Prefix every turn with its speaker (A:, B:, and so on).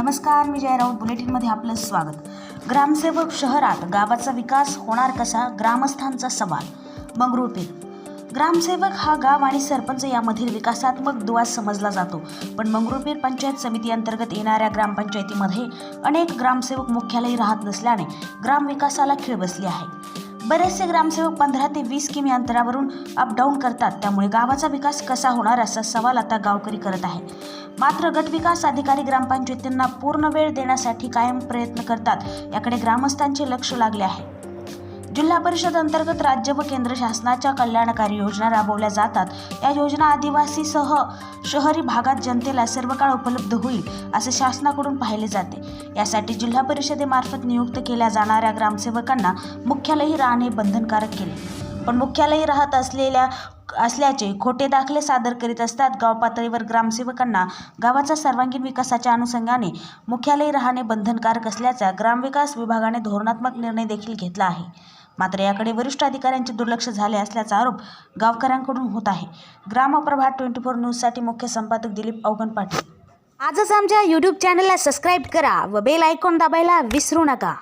A: नमस्कार मी जय राऊत. बुलेटिनमध्ये आपलं स्वागत. ग्रामसेवक शहरात गावाचा विकास होणार कसा? ग्रामस्थांचा सवाल. मंगरुळपीर ग्रामसेवक हा गाव आणि सरपंच यामधील विकासात्मक दुवा समजला जातो. पण मंगरुळपीर पंचायत समिती अंतर्गत येणाऱ्या ग्रामपंचायतीमध्ये अनेक ग्रामसेवक मुख्यालयी राहत नसल्याने ग्रामविकासाला खीळ बसली आहे. बरेचसे ग्रामसेवक पंधरा ते वीस किमी अंतरावरून अपडाऊन करतात. त्यामुळे गावाचा विकास कसा होणार असा सवाल आता गावकरी करत आहे मात्र गट विकास अधिकारी ग्रामपंचायतींना पूर्ण वेळ देण्यासाठी कायम प्रयत्न करतात. याकडे ग्रामस्थांचे लक्ष लागले आहे. जिल्हा परिषद अंतर्गत राज्य व केंद्र शासनाच्या कल्याणकारी योजना राबवल्या जातात. या योजना आदिवासीसह शहरी भागात जनतेला सर्व काळ उपलब्ध होईल असे शासनाकडून पाहिले जाते. यासाठी जिल्हा परिषदेमार्फत नियुक्त केल्या जाणाऱ्या ग्रामसेवकांना मुख्यालयी राहणे बंधनकारक केले. पण मुख्यालयी राहत असलेल्या असल्याचे खोटे दाखले सादर करीत असतात गाव पातळीवर ग्रामसेवकांना. गावाचा सर्वांगीण विकासाच्या अनुषंगाने मुख्यालय राहणे बंधनकारक असल्याचा ग्रामविकास विभागाने धोरणात्मक निर्णय देखील घेतला आहे. मात्र याकडे वरिष्ठ अधिकाऱ्यांचे दुर्लक्ष झाले असल्याचा आरोप गावकऱ्यांकडून होत आहे. ग्रामप्रभात ट्वेंटी फोर न्यूजसाठी मुख्य संपादक दिलीप अवगण पाटील. आजच आमच्या यूट्यूब चॅनलला सबस्क्राईब करा व बेल आयकॉन दाबायला विसरू नका.